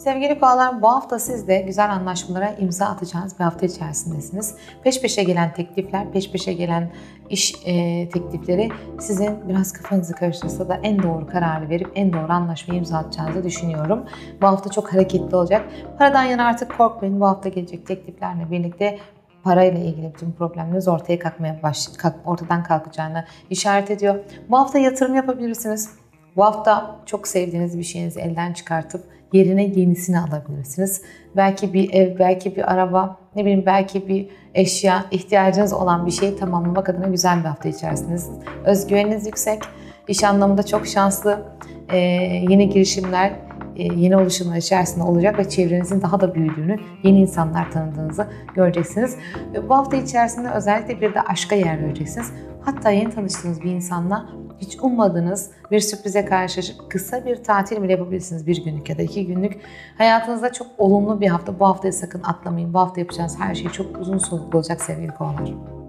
Sevgili kovalar bu hafta siz de güzel anlaşmalara imza atacağınız bir hafta içerisindesiniz. Peş peşe gelen teklifler, peş peşe gelen iş e, teklifleri sizin biraz kafanızı karıştırsa da en doğru kararı verip en doğru anlaşmayı imza atacağınızı düşünüyorum. Bu hafta çok hareketli olacak. Paradan yana artık korkmayın. Bu hafta gelecek tekliflerle birlikte parayla ilgili bütün problemleriniz ortaya kalkmaya baş, kalk, ortadan kalkacağını işaret ediyor. Bu hafta yatırım yapabilirsiniz. Bu hafta çok sevdiğiniz bir şeyinizi elden çıkartıp yerine yenisini alabilirsiniz. Belki bir ev, belki bir araba, ne bileyim belki bir eşya, ihtiyacınız olan bir şeyi tamamlamak adına güzel bir hafta içerisiniz. Özgüveniniz yüksek, iş anlamında çok şanslı, ee, yeni girişimler, yeni oluşumlar içerisinde olacak ve çevrenizin daha da büyüdüğünü, yeni insanlar tanıdığınızı göreceksiniz. Bu hafta içerisinde özellikle bir de aşka yer vereceksiniz. Hatta yeni tanıştığınız bir insanla hiç ummadığınız bir sürprize karşılaşıp kısa bir tatil bile yapabilirsiniz. Bir günlük ya da iki günlük. Hayatınızda çok olumlu bir hafta. Bu haftayı sakın atlamayın. Bu hafta yapacağınız her şey çok uzun soluklu olacak sevgili kovalar.